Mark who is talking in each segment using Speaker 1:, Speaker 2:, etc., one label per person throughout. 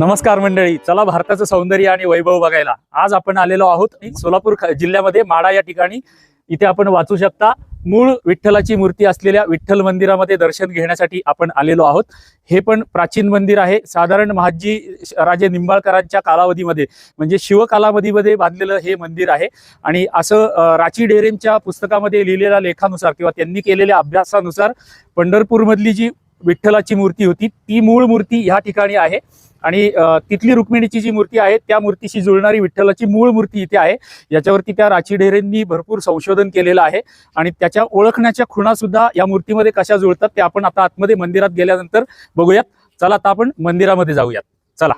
Speaker 1: नमस्कार मंडळी चला भारताचं सौंदर्य आणि वैभव बघायला. आज आपण आलेलो आहोत सोलापूर ख- जिल्ह्यामध्ये माडा या ठिकाणी. इथे आपण वाचू शकता मूळ विठ्ठलाची मूर्ती असलेल्या विठ्ठल मंदिरामध्ये दर्शन घेण्यासाठी आपण आलेलो आहोत. हे पण प्राचीन मंदिर आहे. साधारण महाजी राजे निंबाळकरांच्या कालावधीमध्ये म्हणजे शिवकालावधीमध्ये बांधलेलं हे मंदिर आहे. आणि असं राची डेरेंच्या पुस्तकामध्ये लिहिलेल्या लेखानुसार किंवा त्यांनी केलेल्या अभ्यासानुसार पंढरपूरमधली जी विठ्ठलाची मूर्ती होती. ती मूळ मूर्ती ह्या ठिकाणी आहे. आणि तिथली रुक्मिणीची जी मूर्ती आहे त्या मूर्तीशी जुळणारी विठ्ठलाची मूळ मूर्ती इथे आहे. याच्यावरती त्या राची ढेरेंनी भरपूर संशोधन केलेलं आहे. आणि त्याच्या ओळखण्याच्या खुणा सुद्धा या मूर्तीमध्ये कशा जुळतात ते आपण आता आतमध्ये मंदिरात गेल्यानंतर बघूयात. चला आता आपण मंदिरामध्ये जाऊयात. चला.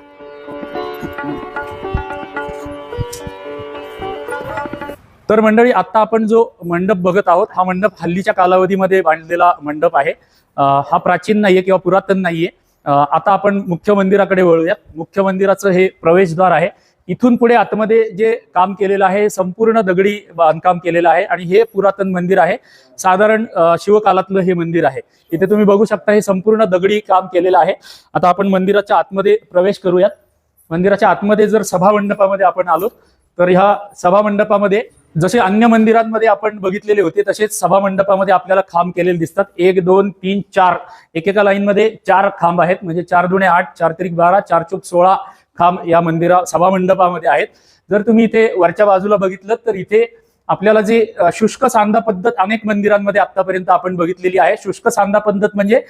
Speaker 1: तर मंडळी आता आपण जो मंडप बघत आहोत हा मंडप हल्लीच्या कालावधीमध्ये बांधलेला मंडप आहे. हा प्राचीन नाहीये किंवा पुरातन नाहीये. आता आपण मुख्य मंदिराकडे वळूयात. मुख्य मंदिराचं हे प्रवेशद्वार आहे. इथून पुढे आतमध्ये जे काम केलेलं आहे संपूर्ण दगडी बांधकाम केलेलं आहे आणि हे पुरातन मंदिर आहे. साधारण शिवकालातलं हे मंदिर आहे. इथे तुम्ही बघू शकता हे संपूर्ण दगडी काम केलेलं आहे. आता आपण मंदिराच्या आतमध्ये प्रवेश करूयात. मंदिराच्या आतमध्ये जर सभा मंडपामध्ये आपण आलो तर ह्या सभा मंडपामध्ये जसे अन्य मंदिरांमध्ये आपण बघितलेले होते तसेच सभा मंडपामध्ये आपल्याला खांब केलेले दिसतात. एक दोन तीन चार. एकेका लाईनमध्ये चार खांब आहेत. म्हणजे चार दुणे आठ चार त्रिक बारा चार चौक सोळा खांब या मंदिरा सभा मंडपामध्ये आहेत. जर तुम्ही इथे वरच्या बाजूला बघितलं तर इथे आपल्याला जे शुष्क सांदा पद्धत अनेक मंदिरांमध्ये आतापर्यंत आपण बघितलेली आहे. शुष्क सांदा पद्धत म्हणजे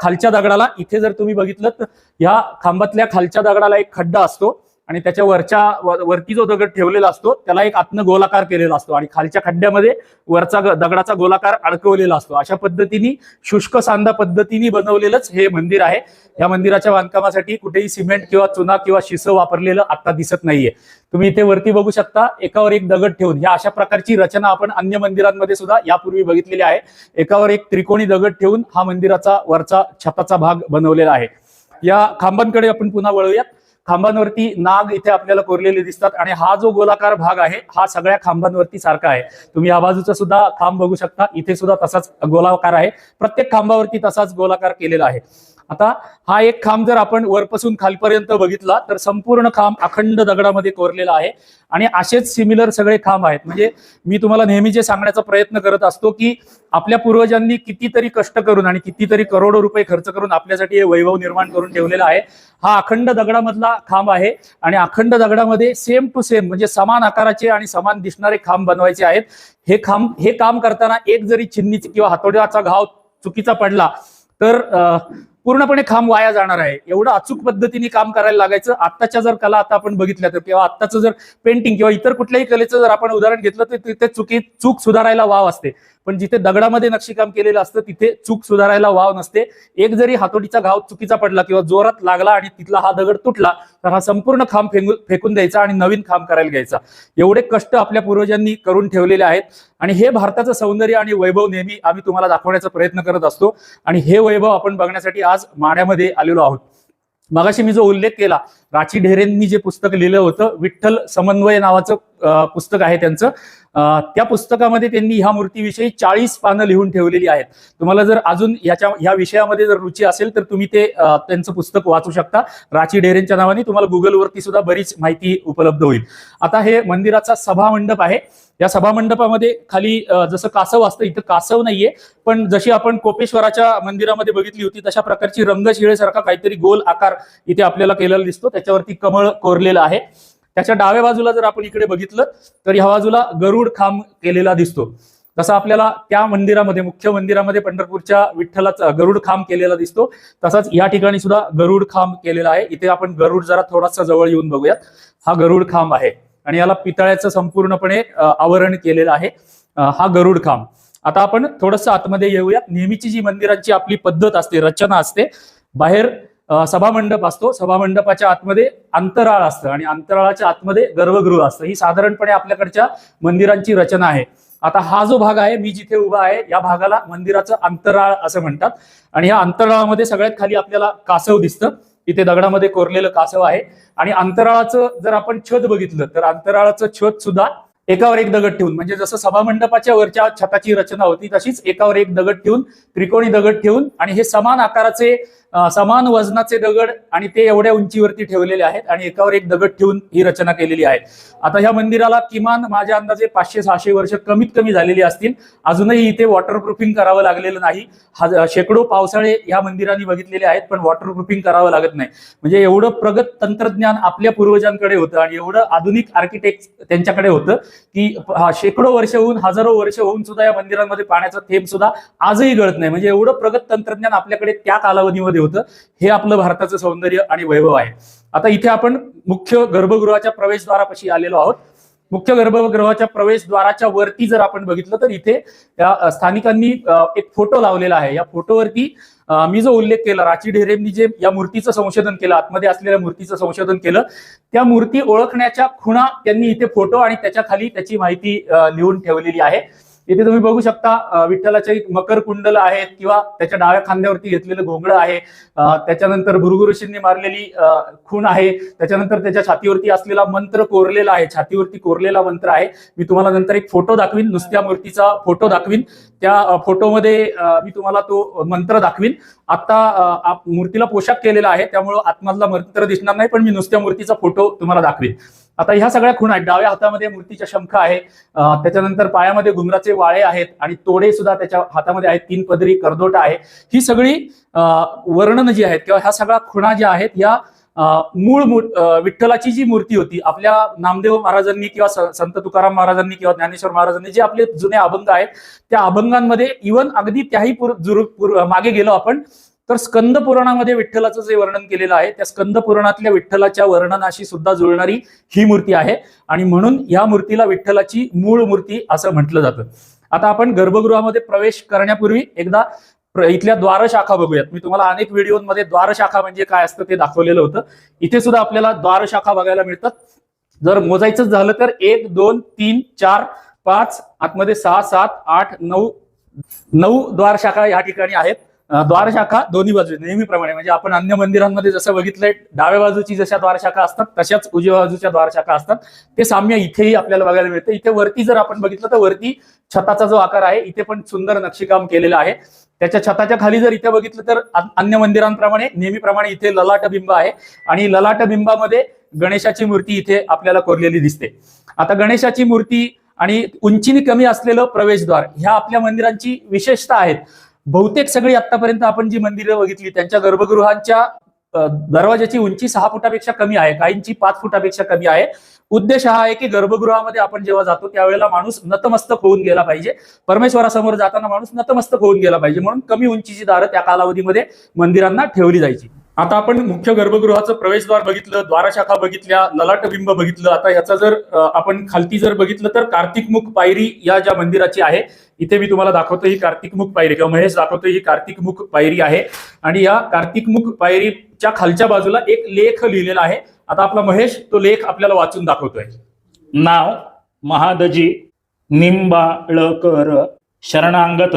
Speaker 1: खालच्या दगडाला इथे जर तुम्ही बघितलं तर ह्या खांबातल्या खालच्या दगडाला एक खड्डा असतो. आणि त्याच्या वरच्या व- वरती जो दगड ठेवलेला असतो त्याला एक आतनं गोलाकार केलेला असतो आणि खालच्या खड्ड्यामध्ये वरचा दगडाचा गोलाकार अडकवलेला असतो. अशा पद्धतीने शुष्क सांदा पद्धतीने बनवलेलंच हे मंदिर आहे. या मंदिराच्या बांधकामासाठी कुठेही सिमेंट किंवा चुना किंवा शिसं वापरलेलं आता दिसत नाहीये. तुम्ही इथे वरती बघू शकता एकावर एक दगड ठेवून या अशा प्रकारची रचना आपण अन्य मंदिरांमध्ये सुद्धा यापूर्वी बघितलेली आहे. एकावर एक त्रिकोणी दगड ठेवून हा मंदिराचा वरचा छताचा भाग बनवलेला आहे. या खांबांकडे आपण पुन्हा वळूयात. खांबांवरती नाग इथे आपल्याला कोरलेले दिसतात. आणि हा जो गोलाकार भाग आहे हा सगळ्या खांबांवरती सारखा आहे. तुम्ही या बाजूचा सुद्धा खांब बघू शकता. इथे सुद्धा तसाच गोलाकार आहे. प्रत्येक खांबावरती तसाच गोलाकार केलेला आहे. आता हा एक खांब जर आपण वरपासून खालपर्यंत बघितला तर संपूर्ण खांब अखंड दगडामध्ये कोरलेला आहे. आणि असेच सिमिलर सगळे खांब आहेत. म्हणजे मी तुम्हाला नेहमी जे सांगण्याचा प्रयत्न करत असतो की आपल्या पूर्वजांनी कितीतरी कष्ट करून आणि कितीतरी करोडो रुपये खर्च करून आपल्यासाठी हे वैभव निर्माण करून ठेवलेला आहे. हा अखंड दगडामधला खांब आहे आणि अखंड दगडामध्ये सेम टू सेम म्हणजे समान आकाराचे आणि समान दिसणारे खांब बनवायचे आहेत. हे खांब हे काम करताना एक जरी छिन्नीची किंवा हातोड्याचा घाव चुकीचा पडला तर पूर्णपणे खांब वाया जाणार आहे. एवढं अचूक पद्धतीने काम करायला लागायचं. आत्ताच्या जर कला आता आपण बघितल्या तर किंवा आत्ताचं जर पेंटिंग किंवा इतर कुठल्याही कलेचं जर आपण उदाहरण घेतलं तर तिथे चुकी चूक सुधारायला वाव असते. पण जिथे दगडामध्ये नक्षीकाम केलेलं असतं तिथे चूक सुधारायला वाव नसते. एक जरी हातोडीचा घाव चुकीचा पडला किंवा जोरात लागला आणि तिथला हा दगड तुटला तर हा संपूर्ण खांब फेकून फेकून द्यायचा आणि नवीन खांब करायला घ्यायचा. एवढे कष्ट आपल्या पूर्वजांनी करून ठेवलेले आहेत. आणि हे भारताचं सौंदर्य आणि वैभव नेहमी आम्ही तुम्हाला दाखवण्याचा प्रयत्न करत असतो. आणि हे वैभव आपण बघण्यासाठी आज माण्यामध्ये आलेलो आहोत. मगाशी मी जो उल्लेख केला राची ढेरेंनी जे पुस्तक लिहिलं होतं विठ्ठल समन्वय नावाचं पुस्तक आहे त्यांचं. त्या पुस्तकामध्ये त्यांनी ह्या मूर्तीविषयी चाळीस पानं लिहून ठेवलेली आहेत. तुम्हाला जर अजून याच्या ह्या विषयामध्ये जर रुची असेल तर तुम्ही ते त्यांचं पुस्तक वाचू शकता. राची डेरेंच्या नावाने तुम्हाला गुगलवरती सुद्धा बरीच माहिती उपलब्ध होईल. आता हे मंदिराचा सभा मंडप आहे. या सभामंडपामध्ये खाली जसं कासव असतं इथं कासव नाहीये. पण जशी आपण कोपेश्वराच्या मंदिरामध्ये बघितली होती तशा प्रकारची रंगशिळेसारखा काहीतरी गोल आकार इथे आपल्याला केलेला दिसतो. त्याच्यावरती कमळ कोरलेलं आहे. त्याच्या डाव्या बाजूला जर आपण इकडे बघितलं तर ह्या बाजूला गरुड खांब केलेला दिसतो. जसा आपल्याला त्या मंदिरामध्ये मुख्य मंदिरामध्ये पंढरपूरच्या विठ्ठलाचा गरुड खांब केलेला दिसतो. तसाच या ठिकाणी सुद्धा गरुड खांब केलेला आहे. इथे आपण गरुड जरा थोडासा जवळ येऊन बघूयात. हा गरुड खांब आहे. आणि याला पितळ्याचं संपूर्णपणे आवरण केलेलं आहे. हा गरुड खांब. आता आपण थोडस आतमध्ये येऊयात. नेहमीची जी मंदिरांची आपली पद्धत असते रचना असते बाहेर सभामंडप असतो. सभामंडपाच्या आतमध्ये अंतराळ असतं आणि अंतराळाच्या आतमध्ये गर्भगृह असतं. ही साधारणपणे आपल्याकडच्या मंदिरांची रचना आहे. आता हा जो भाग आहे मी जिथे उभा आहे या भागाला मंदिराचं अंतराळ असं म्हणतात. आणि या अंतराळामध्ये सगळ्यात खाली आपल्याला कासव दिसतं. इथे दगडामध्ये कोरलेलं कासव आहे. आणि अंतराळाचं जर आपण छत बघितलं तर अंतराळाचं छत सुद्धा एकावर एक दगड ठेवून म्हणजे जसं सभामंडपाच्या वरच्या छताची रचना होती तशीच एकावर एक दगड ठेवून त्रिकोणी दगड ठेवून आणि हे समान आकाराचे समान वजनाचे दगड आणि ते एवढ्या उंचीवरती ठेवलेले आहेत आणि एकावर एक दगड ठेवून ही रचना केलेली आहे. आता ह्या मंदिराला किमान माझ्या अंदाजे पाचशे सहाशे वर्ष कमीत कमी झालेली असतील. अजूनही इथे वॉटरप्रूफिंग करावं लागलेलं नाही. शेकडो पावसाळे ह्या मंदिरांनी बघितलेले आहेत पण वॉटरप्रूफिंग करावं लागत नाही. म्हणजे एवढं प्रगत तंत्रज्ञान आपल्या पूर्वजांकडे होतं आणि एवढं आधुनिक आर्किटेक्ट त्यांच्याकडे होतं की शेकडो वर्ष होऊन हजारो वर्ष होऊन सुद्धा या मंदिरांमध्ये पाण्याचा थेंब सुद्धा आजही गळत नाही. म्हणजे एवढं प्रगत तंत्रज्ञान आपल्याकडे त्या कालावधीमध्ये होतं. हे आपलं भारताचं सौंदर्य आणि वैभव आहे. आता इथे आपण मुख्य गर्भगृहाच्या प्रवेशद्वारापाशी आलेलो आहोत. मुख्य गर्भगृहाच्या प्रवेशद्वाराच्या वरती जर आपण बघितलं तर इथे या स्थानिकांनी एक फोटो लावलेला आहे. या फोटोवरती मी जो उल्लेख केला राची ढेरेंनी जे या मूर्तीचं संशोधन केलं आतमध्ये असलेल्या मूर्तीचं संशोधन केलं त्या मूर्ती ओळखण्याच्या खुणा त्यांनी इथे फोटो आणि त्याच्याखाली त्याची माहिती लिहून ठेवलेली आहे. इथे तुम्ही बघू शकता अ, विठ्ठलाचे मकर कुंडल आहेत किंवा त्याच्या डाव्या खांद्यावरती घेतलेलं घोंगडं आहे. त्याच्यानंतर भृगु ऋषींनी मारलेली खूण आहे. त्याच्यानंतर त्याच्या छातीवरती असलेला मंत्र कोरलेला आहे. छातीवरती कोरलेला मंत्र आहे. मी तुम्हाला नंतर एक फोटो दाखवीन नुसत्या मूर्तीचा फोटो दाखवीन. त्या फोटोमध्ये मी तुम्हाला तो मंत्र दाखवीन. आता मूर्तीला पोशाख केलेला आहे. त्यामुळं आतमधला मंत्र दिसणार नाही पण मी नुसत्या मूर्तीचा फोटो तुम्हाला दाखवीन. आता ह्या सगळ्या खुणा आहेत. डाव्या हातामध्ये मूर्तीच्या शंख आहे. त्याच्यानंतर पायामध्ये घुंगराचे वाळे आहेत आणि तोडे सुद्धा त्याच्या हातामध्ये आहेत. तीन पदरी करदोटा आहे. ही सगळी वर्णन जी आहेत किंवा ह्या सगळ्या खुणा ज्या आहेत या मूळ विठ्ठलाची जी मूर्ती होती आपल्या नामदेव महाराजांनी किंवा संत तुकाराम महाराजांनी किंवा ज्ञानेश्वर महाराजांनी जे आपले जुने अभंग आहेत त्या अभंगांमध्ये इवन अगदी त्याही पूर- पूर- मागे गेलो आपण तर स्कंद पुराणामध्ये विठ्ठलाचं जे वर्णन केलेलं आहे त्या स्कंद पुराणातल्या विठ्ठलाच्या वर्णनाशी सुद्धा जुळणारी ही मूर्ती आहे. आणि म्हणून या मूर्तीला विठ्ठलाची मूळ मूर्ती असं म्हटलं जातं. आता आपण गर्भगृहामध्ये प्रवेश करण्यापूर्वी एकदा प्र- इथल्या द्वारशाखा बघूयात. मी तुम्हाला अनेक व्हिडिओमध्ये द्वारशाखा म्हणजे काय असतं ते दाखवलेलं होतं. इथे सुद्धा आपल्याला द्वारशाखा बघायला मिळतात. जर मोजायचं झालं तर एक दोन तीन चार पाच आतमध्ये सहा सात आठ नऊ नऊ द्वारशाखा या ठिकाणी आहेत. द्वारशाखा दोन्ही बाजू नेहमीप्रमाणे. म्हणजे आपण अन्य मंदिरांमध्ये जसं बघितलंय डाव्या बाजूची जशा द्वारशाखा असतात तशाच उजव्या बाजूच्या द्वारशाखा असतात. ते साम्य इथेही आपल्याला बघायला मिळतं. इथे वरती जर आपण बघितलं तर वरती छताचा जो आकार आहे इथे पण सुंदर नक्षीकाम केलेलं आहे. त्याच्या छताच्या खाली जर इथे बघितलं तर अन्य मंदिरांप्रमाणे नेहमीप्रमाणे इथे ललाट बिंब आहे. आणि ललाट बिंबामध्ये गणेशाची मूर्ती इथे आपल्याला कोरलेली दिसते. आता गणेशाची मूर्ती आणि उंचीने कमी असलेलं प्रवेशद्वार ह्या आपल्या मंदिरांची विशेषता आहेत. बहुतेक सगळी आतापर्यंत आपण जी मंदिरं बघितली त्यांच्या गर्भगृहांच्या दरवाजाची उंची सहा फुटापेक्षा कमी आहे काहींची पाच फुटापेक्षा कमी आहे. उद्देश हा आहे की गर्भगृहामध्ये आपण जेव्हा जातो त्यावेळेला माणूस नतमस्तक होऊन गेला पाहिजे. परमेश्वरासमोर जाताना माणूस नतमस्तक होऊन गेला पाहिजे. म्हणून कमी उंचीची दारं त्या कालावधीमध्ये मंदिरांना ठेवली जायची. आता आपण मुख्य गर्भगृहाचं प्रवेशद्वार बघितलं द्वारशाखा बघितल्या ललाटबिंब बघितलं. आता याचा जर आपण खालती जर बघितलं तर कार्तिकमुख पायरी या ज्या मंदिराची आहे इथे मी तुम्हाला दाखवतो ही कार्तिकमुख पायरी किंवा महेश दाखवतो ही कार्तिकमुख पायरी आहे. आणि या कार्तिकमुख पायरीच्या खालच्या बाजूला एक लेख लिहिलेला आहे. आता आपला महेश तो लेख आपल्याला वाचून दाखवतोय.
Speaker 2: नाव महादजी निंबाळकर शरणांगत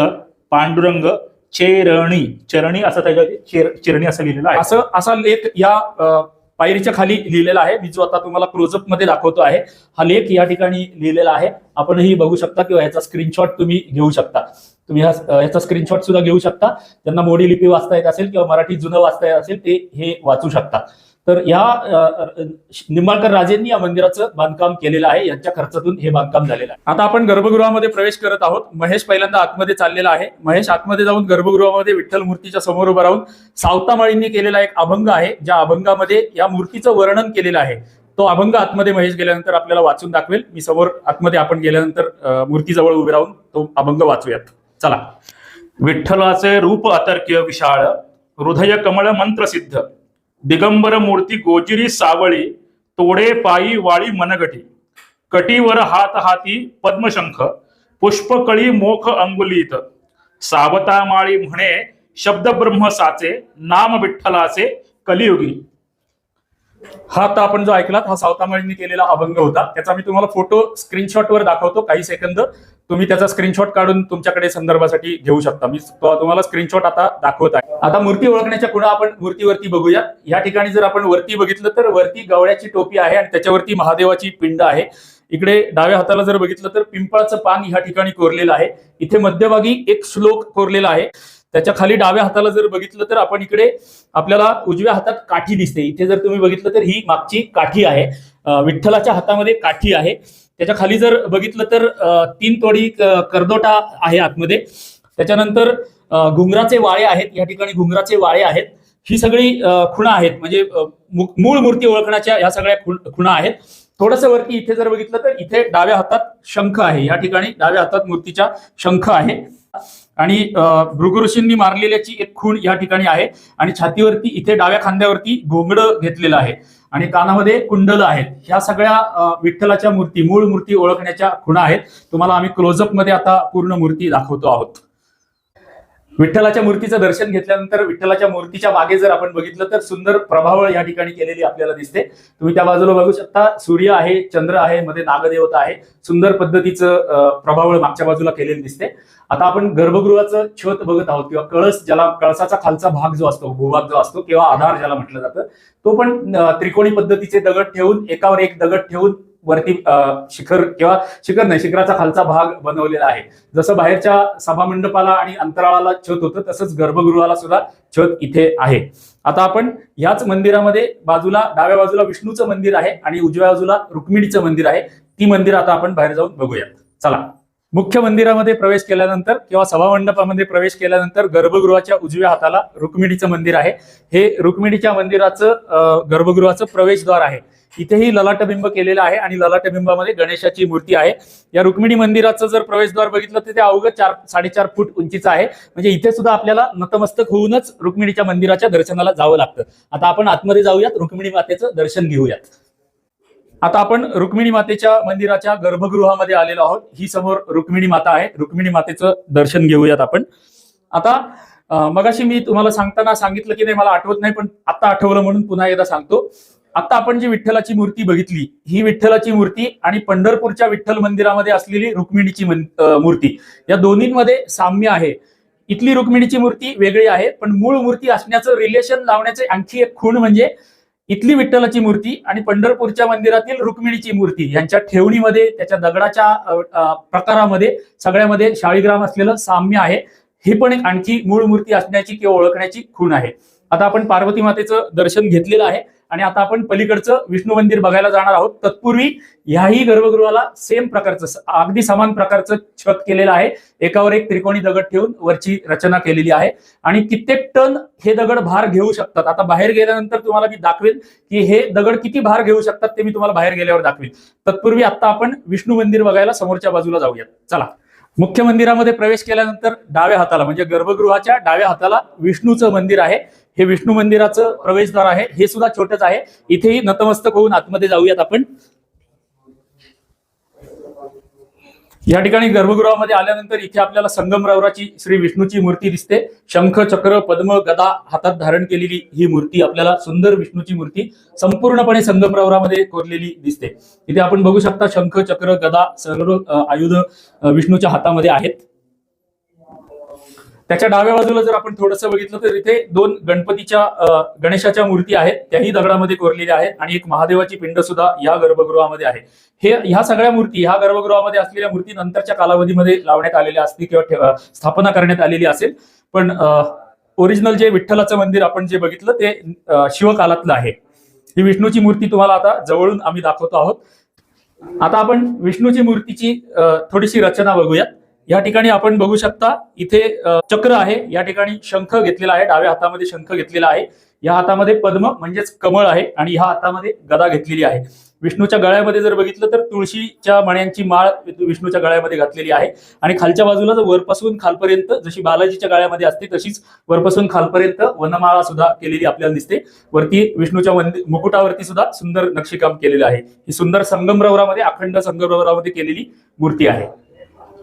Speaker 2: पांडुरंग चेरणी. चरणी असं त्याच्या चेर चिरणी असं लिहिलेलं आहे.
Speaker 1: असं असा लेख या पायरीच्या खाली लिहिलेला आहे. मी जो आता तुम्हाला क्लोजअपमध्ये दाखवतो आहे हा लेख या ठिकाणी लिहिलेला आहे. आपणही बघू शकता किंवा याचा स्क्रीनशॉट तुम्ही घेऊ शकता. तुम्ही हा याचा स्क्रीनशॉट सुद्धा घेऊ शकता. त्यांना मोडी लिपी वाचता येत असेल किंवा मराठी जुनं वाचता येत असेल ते हे वाचू शकता. तर या अ, अ, निंबाळकर राजेंनी या मंदिराचं बांधकाम केलेलं आहे. यांच्या खर्चातून हे बांधकाम झालेलं आहे. आता आपण गर्भगृहामध्ये प्रवेश करत आहोत. महेश पहिल्यांदा आतमध्ये चाललेला आहे. महेश आतमध्ये जाऊन गर्भगृहामध्ये विठ्ठल मूर्तीच्या समोर उभं राहून सावतामाळींनी केलेला एक अभंग आहे ज्या अभंगामध्ये या मूर्तीचं वर्णन केलेलं आहे. तो अभंग आतमध्ये महेश गेल्यानंतर आपल्याला वाचून दाखवेल. मी समोर आतमध्ये आपण गेल्यानंतर मूर्तीजवळ उभे राहून तो अभंग वाचूयात. चला.
Speaker 2: विठ्ठलाचे रूप अतर्क्य विशाळ हृदय कमळ मंत्रसिद्ध. दिगंबर मूर्ती गोजिरी सावळी तोडे पायी वाळी मनगटी कटीवर हात हाती पद्मशंख पुष्पकळी मोख अंगुलीत सावता माळी म्हणे शब्द ब्रह्म साचे नाम विठ्ठलाचे कलियुगी.
Speaker 1: हा आता आपण जो ऐकलात हा सावतामाळींनी केलेला अभंग होता. त्याचा मी तुम्हाला फोटो स्क्रीनशॉट वर दाखवतो. काही सेकंद तुम्ही त्याचा स्क्रीनशॉट काढून तुमच्याकडे संदर्भासाठी घेऊ शकता. मी तुम्हाला स्क्रीनशॉट आता दाखवत आहे. आता मूर्ती ओळखण्याच्या पुढे आपण मूर्तीवरती बघूया या ठिकाणी जर आपण वरती बघितलं तर वरती गवळ्याची टोपी आहे आणि त्याच्यावरती महादेवाची पिंड आहे. इकडे डाव्या हाताला जर बघितलं तर पिंपळाचं पान ह्या ठिकाणी कोरलेलं आहे. इथे मध्यभागी एक श्लोक कोरलेला आहे. त्याच्याखाली डाव्या हाताला जर बघितलं तर आपण इकडे आपल्याला उजव्या हातात काठी दिसते. इथे जर तुम्ही बघितलं तर ही मागची काठी आहे. विठ्ठलाच्या हातामध्ये काठी आहे. त्याच्याखाली जर बघितलं तर तीन तोडी करदोटा आहे आतमध्ये. त्याच्यानंतर घुंगराचे वाळे आहेत. या ठिकाणी घुंगराचे वाळे आहेत. ही सगळी खुणा आहेत. म्हणजे मूळ मूर्ती ओळखण्याच्या या सगळ्या खुणा आहेत. थोडस वरती इथे जर बघितलं तर इथे डाव्या हातात शंख आहे. या ठिकाणी डाव्या हातात मूर्तीच्या शंख आहे. आणि अं, भृगु ऋषींनी मारलेल्याची एक खूण या ठिकाणी आहे आणि छातीवरती इथे डाव्या खांद्यावरती घोंगडं घेतलेलं आहे आणि कानामध्ये कुंडल आहेत. ह्या सगळ्या विठ्ठलाच्या मूर्ती मूळ मूर्ती ओळखण्याच्या खुणा आहेत. तुम्हाला आम्ही क्लोजअपमध्ये आता पूर्ण मूर्ती दाखवतो आहोत. विठ्ठलाच्या मूर्तीचं दर्शन घेतल्यानंतर विठ्ठलाच्या मूर्तीच्या मागे जर आपण बघितलं तर सुंदर प्रभावळ या ठिकाणी केलेली आपल्याला दिसते. तुम्ही त्या बाजूला बघू शकता सूर्य आहे चंद्र आहे मध्ये नागदेवता आहे. सुंदर पद्धतीचं प्रभावळ मागच्या बाजूला केलेलं दिसते. आता आपण गर्भगृहाचं छत बघत आहोत किंवा कळस ज्याला कळसाचा खालचा भाग जो असतो भूभाग जो असतो किंवा आधार ज्याला म्हटलं जातं तो पण त्रिकोणी पद्धतीचे दगड ठेवून एकावर एक दगड ठेवून वरती अं, शिखर किंवा शिखर नाही शिखराचा खालचा भाग बनवलेला आहे. जसं बाहेरच्या सभामंडपाला आणि अंतराळाला छत होतं तसंच गर्भगृहाला सुद्धा छत इथे आहे. आता आपण ह्याच मंदिरामध्ये बाजूला डाव्या बाजूला विष्णूचं मंदिर आहे आणि उजव्या बाजूला रुक्मिणीचं मंदिर आहे. ती मंदिर आता आपण बाहेर जाऊन बघूया चला. मुख्य मंदिरामध्ये प्रवेश केल्यानंतर किंवा सभामंडपामध्ये प्रवेश केल्यानंतर गर्भगृहाच्या उजव्या हाताला रुक्मिणीचं मंदिर आहे. हे रुक्मिणीच्या मंदिराचं गर्भगृहाचं प्रवेशद्वार आहे. इथेही ललाटबिंब केलेलं आहे आणि ललाटबिंबामध्ये गणेशाची मूर्ती आहे. या रुक्मिणी मंदिराचं जर प्रवेशद्वार बघितलं तर ते अवघं चार साडेचार फूट उंचीचं आहे. म्हणजे इथे सुद्धा आपल्याला नतमस्तक होऊनच रुक्मिणीच्या मंदिराच्या दर्शनाला जावं लागतं. आता आपण आतमध्ये जाऊयात रुक्मिणी मातेचं दर्शन घेऊयात. आता आपण रुक्मिणी मातेच्या मंदिराच्या गर्भगृहामध्ये आलेलो आहोत. ही समोर रुक्मिणी माता आहे. रुक्मिणी मातेचं दर्शन घेऊयात आपण. आता मगाशी मी तुम्हाला सांगताना सांगितलं की नाही मला आठवत नाही पण आता आठवलं म्हणून पुन्हा एकदा सांगतो. आता आपण जी विठ्ठलाची मूर्ती बघितली ही विठ्ठलाची मूर्ती आणि पंढरपूरच्या विठ्ठल मंदिरामध्ये असलेली रुक्मिणीची मूर्ती या दोन्हींमध्ये साम्य आहे. इथली रुक्मिणीची मूर्ती वेगळी आहे पण मूळ मूर्ती असण्याचं रिलेशन लावण्याचे आणखी एक खूण म्हणजे इथली विठ्ठलाची मूर्ती आणि पंढरपूरच्या मंदिरातील रुक्मिणीची मूर्ती यांच्या ठेवणीमध्ये त्याच्या दगडाच्या प्रकारामध्ये सगळ्यामध्ये शाळीग्राम असलेलं साम्य आहे. ही पण एक आणखी मूळ मूर्ती असण्याची किंवा ओळखण्याची खूण आहे. आता आपण पार्वती मातेचं दर्शन घेतलेलं आहे. आणि आता आपण पलीकडचं विष्णू मंदिर बघायला जाणार आहोत. तत्पूर्वी ह्याही गर्भगृहाला सेम प्रकारचं अगदी समान प्रकारचं छत केलेलं आहे. एकावर एक त्रिकोणी दगड ठेवून वरची रचना केलेली आहे. आणि कित्येक टन हे दगड भार घेऊ शकतात. आता बाहेर गेल्यानंतर तुम्हाला मी दाखवेन की हे दगड किती भार घेऊ शकतात ते मी तुम्हाला बाहेर गेल्यावर दाखवेन. तत्पूर्वी आता आपण विष्णू मंदिर बघायला समोरच्या बाजूला जाऊयात. चला. मुख्य मंदिरामध्ये प्रवेश केल्यानंतर डाव्या हाताला म्हणजे गर्भगृहाच्या डाव्या हाताला विष्णूचं मंदिर आहे. हे विष्णू मंदिराचं प्रवेशद्वार आहे. हे सुद्धा छोटंच आहे. इथेही नतमस्तक होऊन आतमध्ये जाऊयात आपण. या ठिकाणी गर्भगृहामध्ये आल्यानंतर इथे आपल्याला संगमरवराची श्री विष्णूची मूर्ती दिसते. शंख चक्र पद्म गदा हातात धारण केलेली ही मूर्ती आपल्याला सुंदर विष्णूची मूर्ती संपूर्णपणे संगमरवरामध्ये कोरलेली दिसते. इथे आपण बघू शकता शंख चक्र गदा सर्व आयुध विष्णूच्या हातामध्ये आहेत. त्याच्या डाव्या बाजूला जर आपण थोडंसं बघितलं तर इथे दोन गणपतीच्या गणेशाच्या मूर्ती आहेत. त्याही दगडामध्ये कोरलेल्या आहेत आणि एक महादेवाची पिंड सुद्धा या गर्भगृहामध्ये आहे. हे ह्या सगळ्या मूर्ती ह्या गर्भगृहामध्ये असलेल्या मूर्ती नंतरच्या कालावधीमध्ये लावण्यात आलेल्या असतील किंवा स्थापना करण्यात आलेली असेल. पण ओरिजिनल जे विठ्ठलाचं मंदिर आपण जे बघितलं ते शिवकालातलं आहे. ही विष्णूची मूर्ती तुम्हाला आता जवळून आम्ही दाखवतो आहोत. आता आपण विष्णूची मूर्तीची थोडीशी रचना बघूयात. या ठिकाणी आपण बघू शकता इथे चक्र आहे. या ठिकाणी शंख घेतलेला आहे. डाव्या हातामध्ये शंख घेतलेला आहे. या हातामध्ये पद्म म्हणजेच कमळ आहे आणि ह्या हातामध्ये गदा घेतलेली आहे. विष्णूच्या गळ्यामध्ये जर बघितलं तर तुळशीच्या मण्यांची माळ विष्णूच्या गळ्यामध्ये घातलेली आहे आणि खालच्या बाजूला जर वरपासून खालपर्यंत जशी बालाजीच्या गळ्यामध्ये असते तशीच वरपासून खालपर्यंत वनमाळा सुद्धा केलेली आपल्याला दिसते. वरती विष्णूच्या मुकुटावरती सुद्धा सुंदर नक्षीकाम केलेलं आहे. ही सुंदर संगमरवरामध्ये अखंड संगमरवरामध्ये केलेली मूर्ती आहे.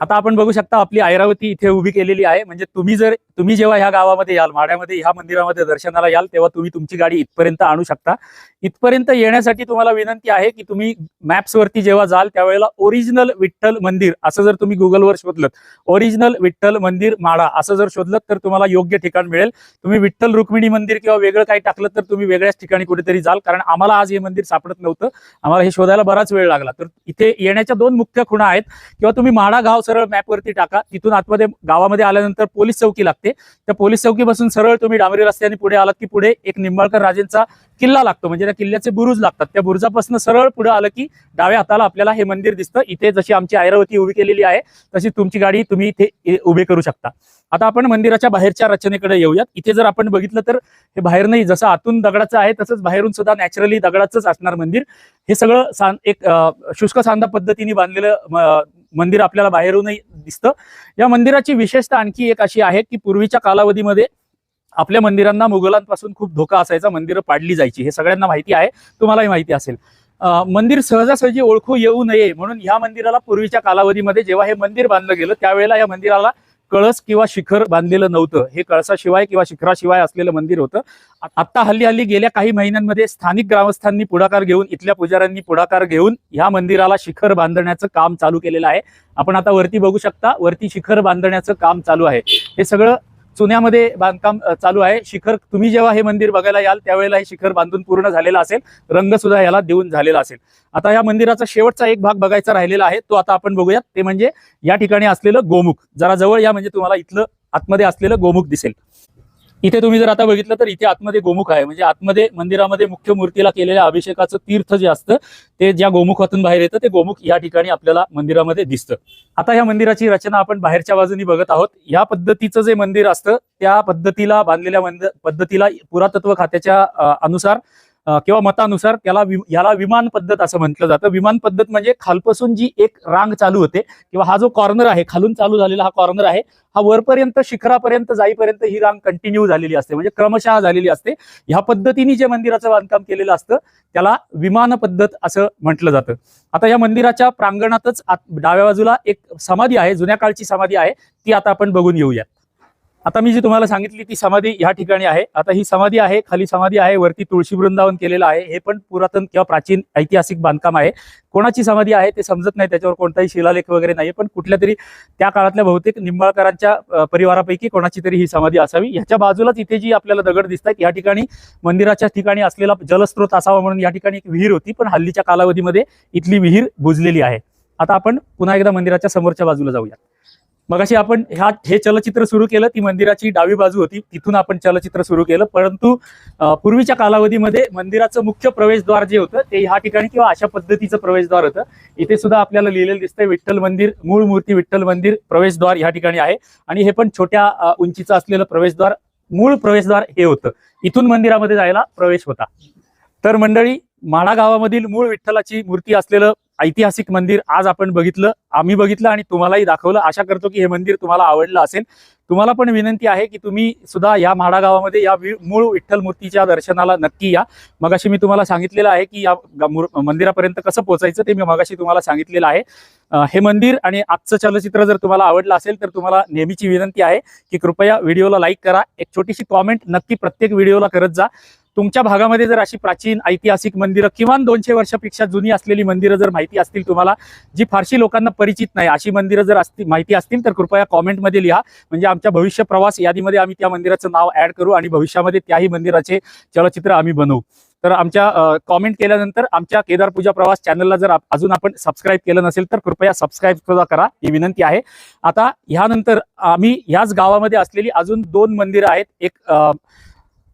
Speaker 1: आता आपण बघू शकता आपली ऐरावती इथे उभी केलेली आहे. म्हणजे तुम्ही जर तुम्ही जेव्हा ह्या गावामध्ये याल माड्यामध्ये ह्या मंदिरामध्ये दर्शनाला याल तेव्हा तुम्ही तुमची गाडी इथपर्यंत आणू शकता. इथपर्यंत येण्यासाठी तुम्हाला विनंती आहे की तुम्ही मॅप्स वरती जेव्हा जाल त्यावेळेला ओरिजिनल विठ्ठल मंदिर असं जर तुम्ही गुगलवर शोधलं ओरिजिनल विठ्ठल मंदिर माडा असं जर शोधलं तर तुम्हाला योग्य ठिकाण मिळेल. तुम्ही विठ्ठल रुक्मिणी मंदिर किंवा वेगळं काही टाकलं तर तुम्ही वेगळ्याच ठिकाणी कुठेतरी जाल. कारण आम्हाला आज हे मंदिर सापडत नव्हतं. आम्हाला हे शोधायला बराच वेळ लागला. तर इथे येण्याच्या दोन मुख्य खुणा आहेत. किंवा तुम्ही माडा गाव सरळ मॅपवरती टाका. तिथून आतमध्ये गावामध्ये आल्यानंतर पोलीस चौकी लागते. त्या पोलीस चौकीपासून सरळ तुम्ही डांबरी रस्त्याने पुढे आलात की पुढे एक निंबाळकर राजेंचा किल्ला लागतो. म्हणजे त्या किल्ल्याचे बुरुज लागतात. त्या बुरुजापासून सरळ पुढे आलं की डाव्या हाताला आपल्याला हे मंदिर दिसतं. इथे जशी आमची ऐरावती उभी केलेली आहे तशी तुमची गाडी तुम्ही इथे उभे उभी करू शकता. आता आपण मंदिराच्या बाहेरच्या रचनेकडे येऊयात. इथे जर आपण बघितलं तर हे बाहेर नाही जसं आतून दगडाचं आहे तसंच बाहेरून सुद्धा नॅचरली दगडाचंच असणार मंदिर. हे सगळं सां एक शुष्क सांदा पद्धतीने बांधलेलं मंदिर आपल्याला बाहेरूनही दिसतं. या मंदिराची विशेषता आणखी एक अशी आहे की पूर्वीच्या कालावधीमध्ये आपल्या मंदिरांना मुघलांपासून खूप धोका असायचा मंदिरं पाडली जायची. हे सगळ्यांना माहिती आहे तुम्हालाही माहिती असेल. मंदिर सहजासहजी ओळखू येऊ नये म्हणून ह्या मंदिराला पूर्वीच्या कालावधीमध्ये जेव्हा हे मंदिर बांधलं गेलं त्यावेळेला या मंदिराला कळस किंवा शिखर बांधलेलं नव्हतं. हे कळसाशिवाय किंवा शिखराशिवाय असलेलं मंदिर होतं. आत्ता आता हल्ली हल्ली गेल्या काही महिन्यांमध्ये स्थानिक ग्रामस्थांनी पुढाकार घेऊन इथल्या पुजाऱ्यांनी पुढाकार घेऊन ह्या मंदिराला शिखर बांधण्याचं काम चालू केलेलं आहे. आपण आता वरती बघू शकता वरती शिखर बांधण्याचं काम चालू आहे. हे सगळं चुन्यामध्ये बांधकाम चालू आहे. शिखर तुम्ही जेव्हा हे मंदिर बघायला याल त्यावेळेला हे शिखर बांधून पूर्ण झालेलं असेल. रंग सुद्धा याला देऊन झालेला असेल. आता या मंदिराचा शेवटचा एक भाग बघायचा राहिलेला आहे तो आता आपण बघूयात. ते म्हणजे या ठिकाणी असलेलं गोमुख. जरा जवळ या म्हणजे तुम्हाला इथलं आतमध्ये असलेलं गोमुख दिसेल. इथे तुम्ही जर आता बघितलं तर इथे आतमध्ये गोमुख आहे. म्हणजे आतमध्ये मंदिरामध्ये मुख्य मूर्तीला केलेल्या अभिषेकाचं तीर्थ जे असतं ते ज्या गोमुखातून बाहेर येतं ते गोमुख या ठिकाणी आपल्याला मंदिरामध्ये दिसतं. आता या मंदिराची रचना आपण बाहेरच्या बाजूनी बघत आहोत. या पद्धतीचं जे मंदिर असतं त्या पद्धतीला बांधलेल्या पद्धतीला पुरातत्व खात्याच्या अनुसार किंवा मतानुसार त्याला वि- याला विमान पद्धत असं म्हटलं जातं. विमान पद्धत म्हणजे खालपासून जी एक रांग चालू होते किंवा हा जो कॉर्नर आहे खालून चालू झालेला हा कॉर्नर आहे हा वरपर्यंत शिखरापर्यंत जाईपर्यंत ही रांग कंटिन्यू झालेली असते. म्हणजे क्रमशः झालेली असते. ह्या पद्धतीने जे मंदिराचं बांधकाम केलेलं असतं त्याला विमान पद्धत असं म्हटलं जातं. आता या मंदिराच्या प्रांगणातच डाव्या बाजूला एक समाधी आहे जुन्या काळची समाधी आहे ती आता आपण बघून येऊया. आता मी जी तुम्हाला सांगितली ती समाधी या ठिकाणी आहे. आता ही समाधी आहे खाली समाधी आहे वरती तुळशी वृंदावन केलेलं आहे. हे पण पुरातन किंवा प्राचीन ऐतिहासिक बांधकाम आहे. कोणाची समाधी आहे ते समजत नाही त्याच्यावर कोणताही शिलालेख वगैरे नाही पण कुठल्या तरी त्या काळातल्या बहुतेक निंबाळकरांच्या परिवारापैकी कोणाची तरी ही समाधी असावी. ह्याच्या बाजूलाच इथे जी आपल्याला दगड दिसतात या ठिकाणी मंदिराच्या ठिकाणी असलेला जलस्रोत असावा म्हणून या ठिकाणी एक विहीर होती. पण हल्लीच्या कालावधीमध्ये इथली विहीर बुजलेली आहे. आता आपण पुन्हा एकदा मंदिराच्या समोरच्या बाजूला जाऊया मगाशी आपण ह्या हे चलचित्र सुरू केलं ती मंदिराची डावी बाजू होती तिथून आपण चलचित्र सुरू केलं. परंतु पूर्वीच्या कालावधीमध्ये मंदिराचं मुख्य प्रवेशद्वार जे होतं ते ह्या ठिकाणी किंवा अशा पद्धतीचं प्रवेशद्वार होतं. इथे सुद्धा आपल्याला लिहिलेलं दिसतंय विठ्ठल मंदिर मूळ मूर्ती विठ्ठल मंदिर प्रवेशद्वार ह्या ठिकाणी आहे. आणि हे पण छोट्या उंचीचं असलेलं प्रवेशद्वार मूळ प्रवेशद्वार हे होतं. इथून मंदिरामध्ये जायला प्रवेश होता. तर मंडळी माढा गावामधील मूळ विठ्ठलाची मूर्ती असलेलं ऐतिहासिक मंदिर आज आपण बघितलं आम्ही बघितलं आणि तुम्हालाही दाखवलं. आशा करतो की हे मंदिर तुम्हाला आवडलं असेल. तुम्हाला पण विनंती आहे की तुम्ही सुद्धा या म्हाडा गावामध्ये या मूळ विठ्ठल मूर्तीच्या दर्शनाला नक्की या. मगाशी मी तुम्हाला सांगितलेलं आहे की या मंदिरापर्यंत कसं पोहोचायचं ते मी मगाशी तुम्हाला सांगितलेलं आहे. हे मंदिर आणि आजचं चलचित्र जर तुम्हाला आवडलं असेल तर तुम्हाला नेहमीची विनंती आहे की कृपया व्हिडिओला लाईक करा. एक छोटीशी कॉमेंट नक्की प्रत्येक व्हिडिओला करत जा. तुमच्या भागामध्ये जर अशी प्राचीन ऐतिहासिक मंदिरं किमान दोनशे वर्षापेक्षा जुनी असलेली मंदिरं जर माहिती असतील तुम्हाला जी फारशी लोकांना परिचित नाही अशी मंदिरं जर असतील माहिती असतील तर कृपया कॉमेंटमध्ये लिहा. म्हणजे आमच्या भविष्य प्रवास यादीमध्ये आम्ही त्या मंदिराचं नाव ऍड करू आणि भविष्यामध्ये त्याही मंदिराचे चलचित्र आम्ही बनवू. तर आमच्या कॉमेंट केल्यानंतर आमच्या केदार पूजा प्रवास चॅनलला जर अजून आपण सबस्क्राईब केलं नसेल तर कृपया सबस्क्राईब सुद्धा करा ही विनंती आहे. आता ह्यानंतर आम्ही ह्याच गावामध्ये असलेली अजून दोन मंदिरं आहेत. एक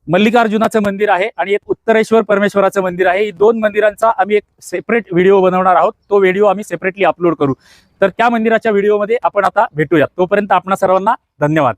Speaker 1: मल्लिकार्जुनाचं मंदिर आहे आणि एक उत्तरेश्वर परमेश्वराचं मंदिर आहे. ही दोन मंदिरांचा आम्ही एक सेपरेट व्हिडिओ बनवणार आहोत. तो व्हिडिओ आम्ही सेपरेटली अपलोड करू. तर त्या मंदिराच्या व्हिडिओमध्ये आपण आता भेटूयात. तोपर्यंत आपणा सर्वांना धन्यवाद.